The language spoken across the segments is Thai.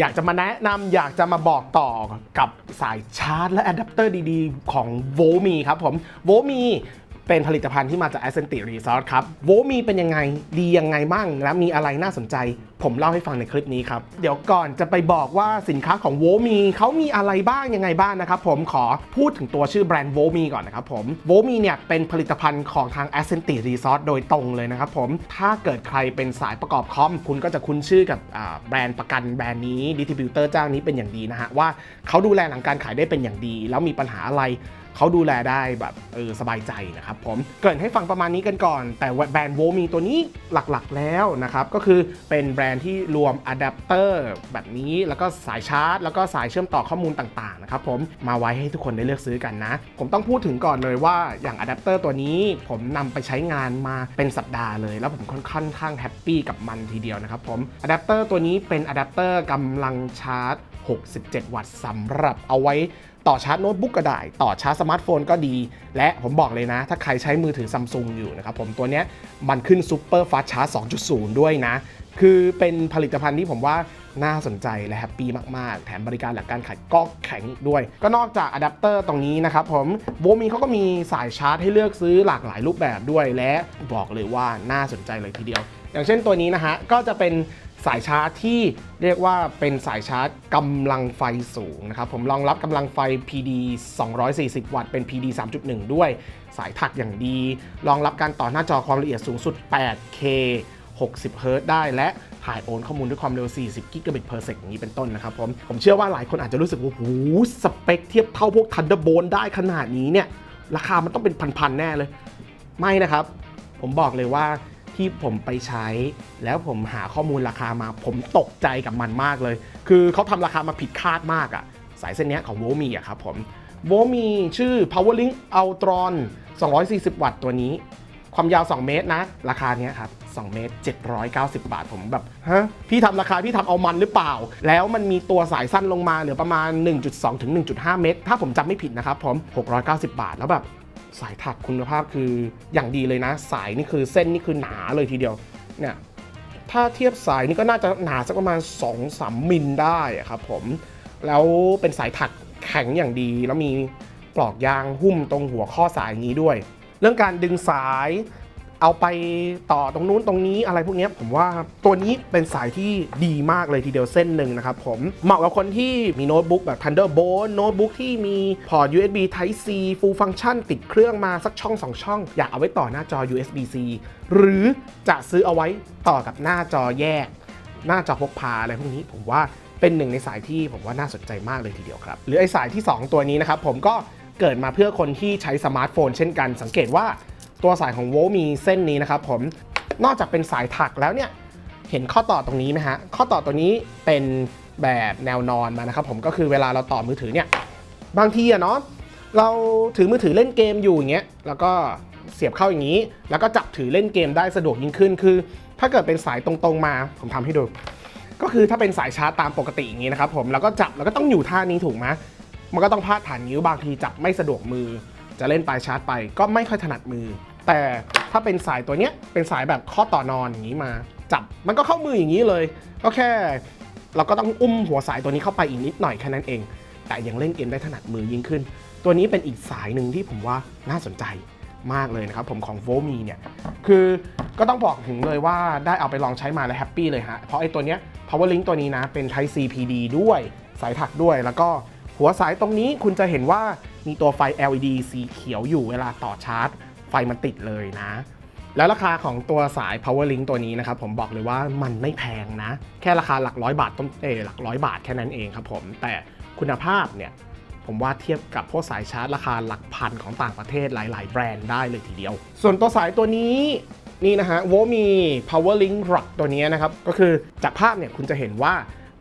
อยากจะมาแนะนำอยากจะมาบอกต่อกับสายชาร์จและอะแดปเตอร์ดีๆ ของ v o m i ครับผม v o m i เป็นผลิตภัณฑ์ที่มาจาก a s c e n t i Resource ครับ v o m i เป็นยังไงดียังไงบ้างและมีอะไรน่าสนใจ ผมเล่าให้ฟังในคลิปนี้ครับ เดี๋ยวก่อนจะไปบอกว่าสินค้าของ v o m i เขามีอะไรบ้างยังไงบ้างนะครับผมขอพูดถึงตัวชื่อแบรนด์ v o m i ก่อนนะครับผม v o m i เนี่ยเป็นผลิตภัณฑ์ของทาง a s c e n t i Resource โดยตรงเลยนะครับผมถ้าเกิดใครเป็นสายประกอบคอม คุณก็จะคุ้นชื่อกับแบรนด์ประกันแบรนด์นี้ดิสติบิวเตอร์เจ้านี้เป็นอย่างดีนะฮะว่าเขาดูแลหลังการขายได้เป็นอย่างดี แล้วมีปัญหาอะไรเขาดูแลได้แบบเออสบายใจนะครับผมเกริ่นให้ฟังประมาณนี้กันก่อน แต่แบรนด์โวมีตัวนี้หลักๆแล้วนะครับก็คือเป็นแบรนด์ที่รวมอะแดปเตอร์แบบนี้แล้วก็สายชาร์จ แล้วก็สายเชื่อมต่อข้อมูลต่างๆนะครับผมมาไว้ให้ทุกคนได้เลือกซื้อกันนะ ผมต้องพูดถึงก่อนเลยว่าอย่างอะแดปเตอร์ตัวนี้ผมนำไปใช้งานมาเป็นสัปดาห์เลย แล้วผมค่อนข้างแฮปปี้กับมันทีเดียวนะครับผมอะแดปเตอร์ตัวนี้เป็นอะแดปเตอร์กำลังชาร์จ 67 วัตต์สำหรับเอาไว้ต่อชาร์จโน้ตบุ๊กก็ได้ ต่อชาร์จสมาร์ทโฟนก็ดี และผมบอกเลยนะ ถ้าใครใช้มือถือซัมซุงอยู่นะครับผมตัวนี้มันขึ้นซูเปอร์ฟาสชาร์จ 2.0 ด้วยนะ คือเป็นผลิตภัณฑ์ที่ผมว่าน่าสนใจและแฮปปี้มาก ๆ แถมบริการหลังการขายก็แข็งด้วย ก็นอกจากอะแดปเตอร์ตรงนี้นะครับผมโบมีเขาก็มีสายชาร์จให้เลือกซื้อหลากหลายรูปแบบด้วยและบอกเลยว่าน่าสนใจเลยทีเดียว อย่างเช่นตัวนี้นะฮะ ก็จะเป็นสายชาร์จที่เรียกว่าเป็นสายชาร์จกำลังไฟสูงนะครับ ผมรองรับกำลังไฟ PD 240 วัตต์เป็น PD 3.1 ด้วย สายถักอย่างดี รองรับการต่อหน้าจอความละเอียดสูงสุด 8K 60เฮิรต์ได้และถ่ายโอนข้อมูลด้วยความเร็ว 40 กิกะบิต per sec อย่างนี้เป็นต้นนะครับผมผมเชื่อว่าหลายคนอาจจะรู้สึกว่าโอ้สเปคเทียบเท่าพวก Thunderbolt ได้ขนาดนี้เนี่ยราคามันต้องเป็นพันๆแน่เลย ไม่นะครับ ผมบอกเลยว่าที่ผมไปใช้ แล้วผมหาข้อมูลราคามา ผมตกใจกับมันมากเลย คือเขาทำราคามาผิดคาดมากอะสายเส้นนี้ของโวมีอะครับผมโวมีชื่อ PowerLink Ultron 240 วัตต์ตัวนี้ ความยาว 2 เมตรนะ ราคาเนี้ยครับ2เมตร 790 บาทผมแบบฮะพี่ทำราคาพี่ทำเอามันหรือเปล่า แล้วมันมีตัวสายสั้นลงมาเหลือประมาณ 1.2 ถึง 1.5 เมตร ถ้าผมจำไม่ผิดนะครับผม690 บาทแล้วแบบสายถักคุณภาพคืออย่างดีเลยนะ สายนี่คือเส้นนี่คือหนาเลยทีเดียวเนี่ยถ้าเทียบสายนี่ก็น่าจะหนาสักประมาณ 2-3 มิลได้ครับผมแล้วเป็นสายถักแข็งอย่างดีแล้วมีปลอกยางหุ้มตรงหัวข้อสายนี้ด้วย เรื่องการดึงสายเอาไปต่อตรงนู้นตรงนี้อะไรพวกนี้ผมว่าตัวนี้เป็นสายที่ดีมากเลยทีเดียวเส้นหนึ่งนะครับผมเหมาะกับคนที่มีโน้ตบุ๊กแบบ Thunderbolt โน้ตบุ๊กที่มีพอร์ต USB Type C Full Function ติดเครื่องมาสักช่อง 2 ช่อง อยากเอาไว้ต่อหน้าจอ USB C หรือจะซื้อเอาไว้ต่อกับหน้าจอแยก หน้าจอพกพาอะไรพวกนี้ผมว่าเป็นหนึ่งในสายที่ผมว่าน่าสนใจมากเลยทีเดียวครับ หรือไอ้สายที่ 2 ตัวนี้นะครับผมก็ เกิดมาเพื่อคนที่ใช้สมาร์ทโฟนเช่นกัน สังเกตว่าตัวสายของโวมีเส้นนี้นะครับผมนอกจากเป็นสายถักแล้วเนี่ยเห็นข้อต่อตรงนี้ไหมฮะข้อต่อตัวนี้เป็นแบบแนวนอนมานะครับผมก็คือเวลาเราต่อมือถือเนี่ยบางทีอะเนาะเราถือมือถือเล่นเกมอยู่อย่างเงี้ยแล้วก็เสียบเข้าอย่างนี้ แล้วก็จับถือเล่นเกมได้สะดวกยิ่งขึ้น คือ ถ้าเกิดเป็นสายตรงๆมาผมทำให้ดู ก็คือถ้าเป็นสายชาร์จตามปกติอย่างนี้นะครับผมแล้วก็จับแล้วก็ต้องอยู่ท่านี้ถูกไหม มันก็ต้องพาดฐานนิ้วบางทีจับไม่สะดวกมือ จะเล่นปลายชาร์จไปก็ไม่ค่อยถนัดมือ แต่ถ้าเป็นสายตัวเนี้ยเป็นสายแบบข้อต่อนอนอย่างนี้มา จับมันก็เข้ามืออย่างนี้เลย ก็แค่ เราก็ต้องอุ้มหัวสายตัวนี้เข้าไปอีกนิดหน่อยแค่นั้นเอง แต่ยังเล่นเกมได้ถนัดมือยิ่งขึ้น ตัวนี้เป็นอีกสายหนึ่งที่ผมว่าน่าสนใจมากเลยนะครับผมของโวมีเนี่ยคือก็ต้องบอกถึงเลยว่าได้เอาไปลองใช้มาแล้วแฮปปี้เลยฮะ เพราะไอ้ตัวเนี้ย PowerLink ตัวนี้นะเป็น Type C PD ด้วย สายถักด้วยแล้วก็ หัวสายตรงนี้คุณจะเห็นว่ามีตัวไฟ LED สีเขียวอยู่เวลาต่อชาร์จ ไฟมันติดเลยนะ แล้วราคาของตัวสาย PowerLink ตัวนี้นะครับ ผมบอกเลยว่ามันไม่แพงนะ แค่ราคาหลักร้อยบาทต้นเอหลักร้อยบาทแค่นั้นเองครับผม แต่คุณภาพเนี่ย ผมว่าเทียบกับพวกสายชาร์จราคาหลักพันของต่างประเทศหลาย ๆ แบรนด์ได้เลยทีเดียว ส่วนตัวสายตัวนี้นี่นะฮะโวมี PowerLink Rock ตัวนี้นะครับ ก็คือจากภาพเนี่ยคุณจะเห็นว่า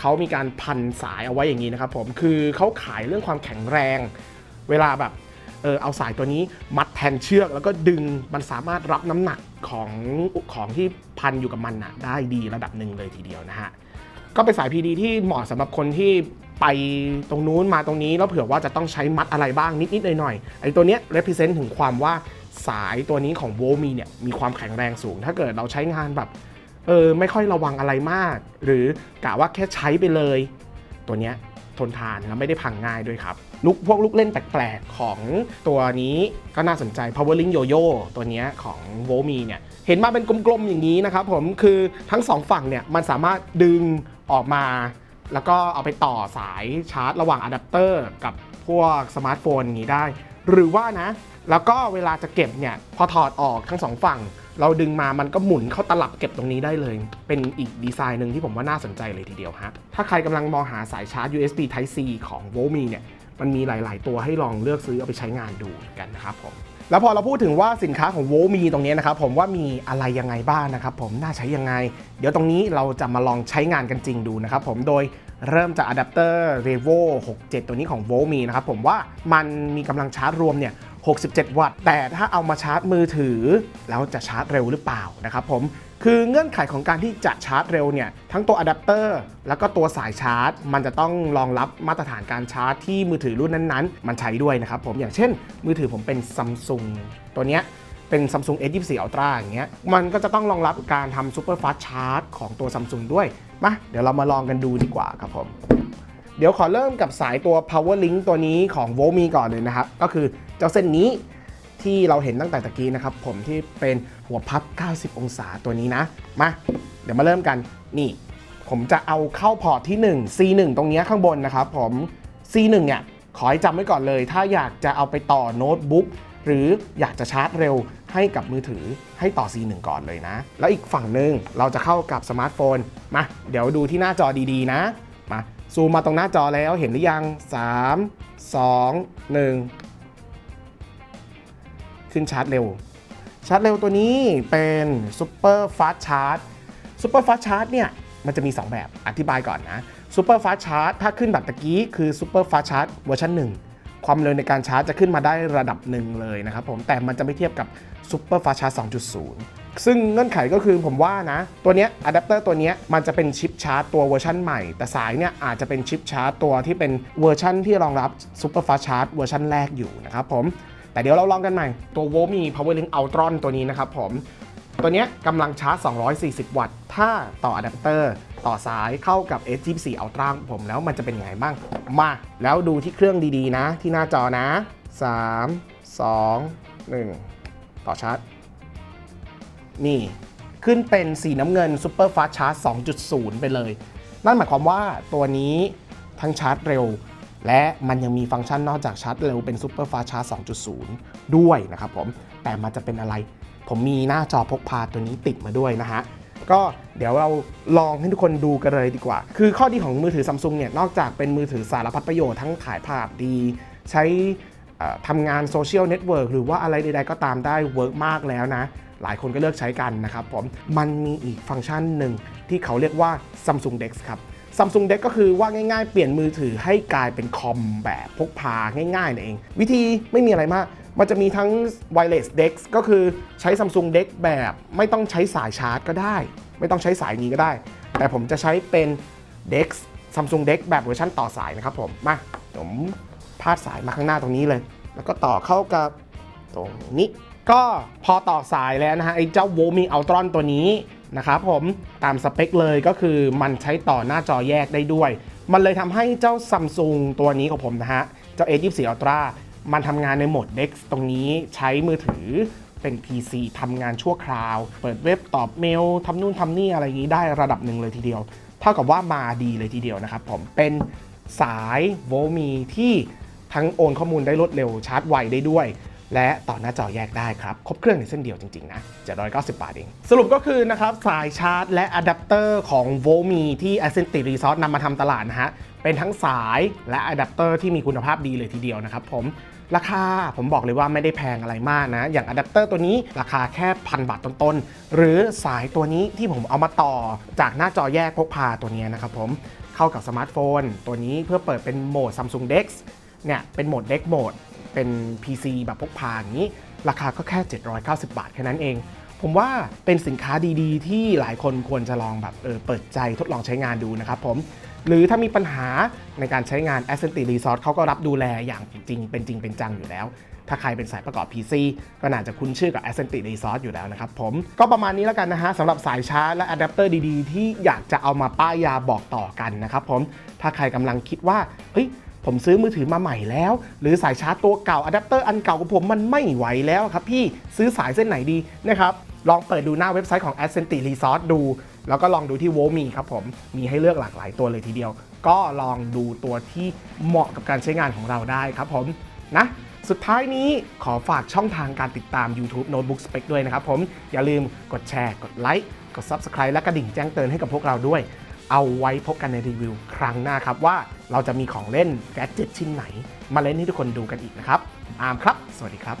เขามีการพันสายเอาไว้อย่างนี้นะครับผมคือเขาขายเรื่องความแข็งแรง เวลาแบบเออเอาสายตัวนี้มัดแทนเชือก แล้วก็ดึงมันสามารถรับน้ำหนักของของที่พันอยู่กับมันนะได้ดีระดับหนึ่งเลยทีเดียวนะฮะก็เป็นสาย PD ที่เหมาะสำหรับคนที่ไปตรงนู้นมาตรงนี้แล้วเผื่อว่าจะต้องใช้มัดอะไรบ้างนิดๆหน่อยๆไอ้ตัวเนี้ย represent ถึงความว่าสายตัวนี้ของโวมีเนี่ยมีความแข็งแรงสูง ถ้าเกิดเราใช้งานแบบ เออไม่ค่อยระวังอะไรมาก หรือกะว่าแค่ใช้ไปเลย ตัวเนี้ยทนทานแล้วไม่ได้พังง่ายด้วยครับลูกพวกลูกเล่นแปลกๆ ของตัวนี้ก็น่าสนใจ Power Link Yo-Yo ตัวเนี้ยของ v o m i เนี่ย เห็นมาเป็นกลมๆ อย่างนี้นะครับผมคือทั้งสองฝั่งเนี่ยมันสามารถดึงออกมา แล้วก็เอาไปต่อสายชาร์จระหว่างอะแดปเตอร์กับพวกสมาร์ทโฟนอย่างนี้ได้ หรือว่านะ แล้วก็เวลาจะเก็บเนี่ย พอถอดออกทั้งสองฝั่ง เราดึงมามันก็หมุนเข้าตลับเก็บตรงนี้ได้เลย เป็นอีกดีไซน์หนึ่งที่ผมว่าน่าสนใจเลยทีเดียวฮะ ถ้าใครกำลังมองหาสายชาร์จ USB Type C ของ v o m i เนี่ย มันมีหลาย ๆ ตัวให้ลองเลือกซื้อเอาไปใช้งานดูกันนะครับผม แล้วพอเราพูดถึงว่าสินค้าของ v o m i ตรงนี้นะครับผมว่ามีอะไรยังไงบ้างนะครับผมน่าใช้ยังไง เดี๋ยวตรงนี้เราจะมาลองใช้งานกันจริงดูนะครับผมโดยเริ่มจากอะแดปเตอร์ Revo 67 ตัวนี้ของ v o m i นะครับผมว่ามันมีกำลังชาร์จรวมเนี่ย 67 วัตต์ แต่ถ้าเอามาชาร์จมือถือ แล้วจะชาร์จเร็วหรือเปล่านะครับผมคือเงื่อนไขของการที่จะชาร์จเร็วเนี่ยทั้งตัวอะแดปเตอร์แล้วก็ตัวสายชาร์จ มันจะต้องรองรับมาตรฐานการชาร์จที่มือถือรุ่นนั้นๆ มันใช้ด้วยนะครับผมอย่างเช่น มือถือผมเป็น Samsung ตัวเนี้ยเป็น Samsung S24 Ultra อย่างเงี้ยมันก็จะต้องรองรับการทำ Super Fast Charge ของตัว Samsung ด้วยมาเดี๋ยวเรามาลองกันดูดีกว่าครับผม เดี๋ยวขอเริ่มกับสายตัว Power Link ตัวนี้ของ v o m i ก่อนเลยนะครับ ก็คือ เจ้าเส้นนี้ที่เราเห็นตั้งแต่ตะกี้นะครับ ผมที่เป็นหัวพับ 90 องศาตัวนี้นะ มา เดี๋ยวมาเริ่มกันนี่ ผมจะเอาเข้าพอร์ตที่ 1 C1 ตรงนี้ข้างบนนะครับผม C1 เนี่ยขอให้จำไว้ก่อนเลย ถ้าอยากจะเอาไปต่อโน้ตบุ๊กหรืออยากจะชาร์จเร็วให้กับมือถือให้ต่อ C1 ก่อนเลยนะ แล้วอีกฝั่งหนึ่งเราจะเข้ากับสมาร์ทโฟน มา เดี๋ยวดูที่หน้าจอดีๆนะ มา ซูมมาตรงหน้าจอแล้วเห็นหรือยัง 3 2 1 ขึ้นชาร์จเร็ว ชาร์จเร็วตัวนี้เป็น Super Fast Charge Super Fast Charge เนี่ยมันจะมี 2 แบบอธิบายก่อนนะ Super Fast Charge ถ้าขึ้นแบบตะกี้คือ Super Fast Charge เวอร์ชัน1ความเร็วในการชาร์จจะขึ้นมาได้ระดับหนึ่งเลยนะครับผมแต่มันจะไม่เทียบกับ Super Fast Charge 2.0 ซึ่งเงื่อนไขก็คือผมว่านะ ตัวเนี้ยอะแดปเตอร์ตัวเนี้ยมันจะเป็นชิปชาร์จตัวเวอร์ชันใหม่ แต่สายเนี่ยอาจจะเป็นชิปชาร์จตัวที่เป็นเวอร์ชันที่รองรับ Super Fast Charge เวอร์ชันแรกอยู่นะครับผม แต่เดี๋ยวเราลองกันใหม่ ตัว v o m i Power Link Ultron ตัวนี้นะครับผม ตัวนี้กำลังชาร์จ 240 วัตต์ ถ้าต่ออะแดปเตอร์ต่อสายเข้ากับ S24 Ultra ของผมแล้วมันจะเป็นยังไงบ้าง มา แล้วดูที่เครื่องดีๆนะ ที่หน้าจอนะ 3 2 1 ต่อชาร์จ นี่ ขึ้นเป็นสีน้ำเงิน Super Fast Charge 2.0 ไปเลย นั่นหมายความว่าตัวนี้ทั้งชาร์จเร็ว และมันยังมีฟังก์ชันนอกจากชาร์จเร็วเป็น Super Fast Charge 2.0 ด้วยนะครับผม แต่มันจะเป็นอะไร ผมมีหน้าจอพกพาตัวนี้ติดมาด้วยนะฮะ ก็เดี๋ยวเราลองให้ทุกคนดูกันเลยดีกว่า คือข้อดีของมือถือซัมซุงเนี่ย นอกจากเป็นมือถือสารพัดประโยชน์ทั้งถ่ายภาพดี ใช้ทำงานโซเชียลเน็ตเวิร์กหรือว่าอะไรใดๆก็ตามได้เวิร์กมากแล้วนะ หลายคนก็เลือกใช้กันนะครับผม มันมีอีกฟังก์ชันหนึ่งที่เขาเรียกว่า Samsung Dex ครับ Samsung Dex ก็คือว่าง่าย ๆ เปลี่ยนมือถือให้กลายเป็นคอมแบบพกพาง่ายๆนั่นเอง วิธีไม่มีอะไรมาก มันจะมีทั้ง Wireless Dex ก็คือใช้ Samsung Dex แบบไม่ต้องใช้สายชาร์จก็ได้ ไม่ต้องใช้สายนี้ก็ได้ แต่ผมจะใช้เป็น Dex Samsung Dex แบบเวอร์ชันต่อสายนะครับผมมาผมพาดสายมาข้างหน้าตรงนี้เลย แล้วก็ต่อเข้ากับตรงนี้ ก็พอต่อสายแล้วนะฮะไอ้เจ้า v o m i Ultron ตัวนี้ นะครับผมตามสเปคเลยก็คือมันใช้ต่อหน้าจอแยกได้ด้วย มันเลยทำให้เจ้า Samsung ตัวนี้ของผมนะฮะ เจ้า A24 Ultra มันทำงานในโหมด Dex ตรงนี้ใช้มือถือเป็น PC ทำงานชั่วคราว เปิดเว็บตอบเมลทำนู่นทำนี่อะไรอย่างนี้ได้ระดับหนึ่งเลยทีเดียว เท่ากับว่ามาดีเลยทีเดียวนะครับผมเป็นสายโวมีที่ทั้งโอนข้อมูลได้รวดเร็วชาร์จไวได้ด้วย และต่อหน้าจอแยกได้ครับ ครบเครื่องในเส้นเดียวจริง ๆ นะ790 บาทเอง สรุปก็คือนะครับ สายชาร์จและอะแดปเตอร์ของ v o m i ที่ a c c e n t i Resource นำมาทำตลาดนะฮะ เป็นทั้งสายและอะแดปเตอร์ที่มีคุณภาพดีเลยทีเดียวนะครับผมราคาผมบอกเลยว่าไม่ได้แพงอะไรมากนะ อย่างอะแดปเตอร์ตัวนี้ราคาแค่พันบาทต้นๆ หรือสายตัวนี้ที่ผมเอามาต่อจากหน้าจอแยกพกพาตัวนี้นะครับผมเข้ากับสมาร์ทโฟน ตัวนี้เพื่อเปิดเป็นโหมด Samsung Dex เนี่ยเป็นโหมด Dex Mode เป็น PC แบบพกพาอย่างนี้ ราคาก็แค่ 790 บาทแค่นั้นเอง ผมว่าเป็นสินค้าดีๆ ที่หลายคนควรจะลองแบบเออเปิดใจทดลองใช้งานดูนะครับผม หรือถ้ามีปัญหาในการใช้งาน a s c e n t i Resource เขาก็รับดูแลอย่างจริง เป็นจริงเป็นจังอยู่แล้ว ถ้าใครเป็นสายประกอบ PC ก็น่าจะคุ้นชื่อกับ a s c e n t i Resource อยู่แล้วนะครับผมก็ประมาณนี้แล้วกันนะฮะสำหรับสายชาร์จและอะแดปเตอร์ดีๆ ที่อยากจะเอามาป้ายยาบอกต่อกันนะครับผมถ้าใครกำลังคิดว่าเฮ้ย ผมซื้อมือถือมาใหม่แล้ว หรือสายชาร์จตัวเก่าอะแดปเตอร์อันเก่าของผมมันไม่ไหวแล้วครับพี่ซื้อสายเส้นไหนดีนะครับลองเปิดดูหน้าเว็บไซต์ของ a s c e n t i Resource ดู แล้วก็ลองดูที่ w o m i ครับผม มีให้เลือกหลากหลายตัวเลยทีเดียว ก็ลองดูตัวที่เหมาะกับการใช้งานของเราได้ครับผมนะสุดท้ายนี้ขอฝากช่องทางการติดตาม YouTube Notebook Spec ด้วยนะครับผม อย่าลืมกดแชร์ กดไลค์ กด Subscribe และกระดิ่งแจ้งเตือนให้กับพวกเราด้วย เอาไว้พบกันในรีวิวครั้งหน้าครับว่าเราจะมีของเล่นแกดเจ็ตชิ้นไหน มาเล่นให้ทุกคนดูกันอีกนะครับ อาร์มครับ สวัสดีครับ